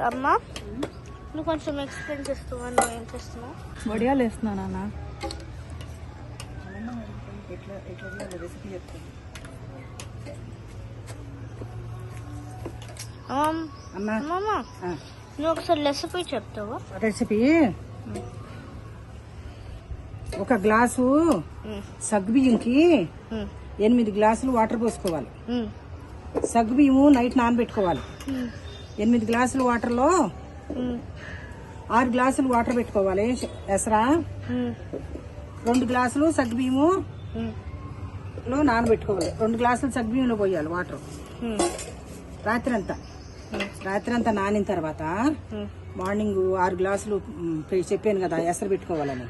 అమ్మ. నువ్వు కొంచెం ఎక్స్ప్లెయిన్ చేస్తావా? నువ్వు ఏం చేస్తున్నావు? వడియాలు వేస్తున్నాను నాన్న ఎట్లా ఎట్లా రెసిపీ చెప్తాను నువ్వు ఒకసారి రెసిపీ చెప్తావా? రెసిపీ ఒక గ్లాసు సగ్గుబియ్యంకి ఉమ్, ఎనిమిది గ్లాసులు వాటర్ పోసుకోవాలి. ఉమ్, సగ్గుబియ్యము నైట్ నానబెట్టుకోవాలి. ఎనిమిది గ్లాసులు వాటర్లో ఆరు గ్లాసులు వాటర్ పెట్టుకోవాలి. ఎసరా? రెండు గ్లాసులు సగ్గుబియ్యము ఉమ్, లో నానబెట్టుకోవాలి. రెండు గ్లాసులు సగ్గుబియ్యంలో పోయాలి వాటర్. రాత్రి అంతా రాత్రి అంతా నానిన తర్వాత మార్నింగ్ ఆరు గ్లాసులు చెప్పాను కదా ఎసరు పెట్టుకోవాలని.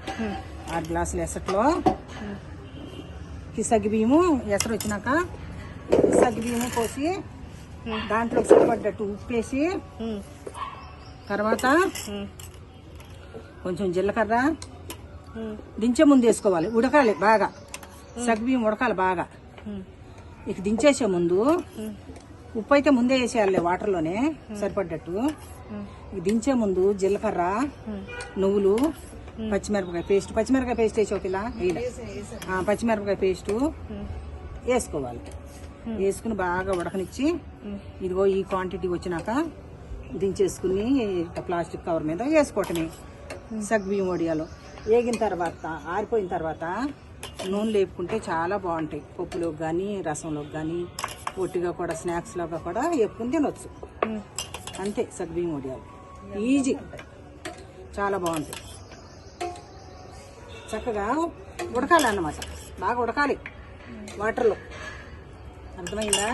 ఆరు గ్లాసులు ఎసట్లో ఈ సగ్గు బియ్యము ఎసరు వచ్చినాక ఈ సగ్గు బియ్యము పోసి దాంట్లో సరిపడ్డట్టు ఉప్పేసి తర్వాత కొంచెం జీలకర్ర దించే ముందు వేసుకోవాలి. ఉడకాలి బాగా. సగ్బియ్యం ఉడకాలి బాగా. ఇక దించేసే ముందు ఉప్పు అయితే ముందే వేసేయాలి వాటర్లోనే సరిపడ్డట్టు. ఇక దించే ముందు జీలకర్ర నువ్వులు పచ్చిమిరపకాయ పేస్ట్. పచ్చిమిరపకాయ పేస్ట్ వేసావు పిల్ల? పచ్చిమిరపకాయ పేస్టు వేసుకోవాలి. వేసుకుని బాగా ఉడకనిచ్చి ఇదిగో ఈ క్వాంటిటీ వచ్చినాక దించేసుకుని ప్లాస్టిక్ కవర్ మీద వేసుకోవటమే. సగ్బియ్యం వడియాలు. వేగిన తర్వాత ఆరిపోయిన తర్వాత నూనె లేపుకుంటే చాలా బాగుంటాయి. పప్పులోకి కానీ రసంలోకి కానీ ఒట్టిగా కూడా స్నాక్స్లోగా కూడా వేపుకుని తినొచ్చు. అంతే సగ్బియ్యం వడియాలు. ఈజీ చాలా బాగుంటాయి. చక్కగా ఉడకాలి అన్నమాట బాగా ఉడకాలి. వాటర్లో. అర్థమైందా?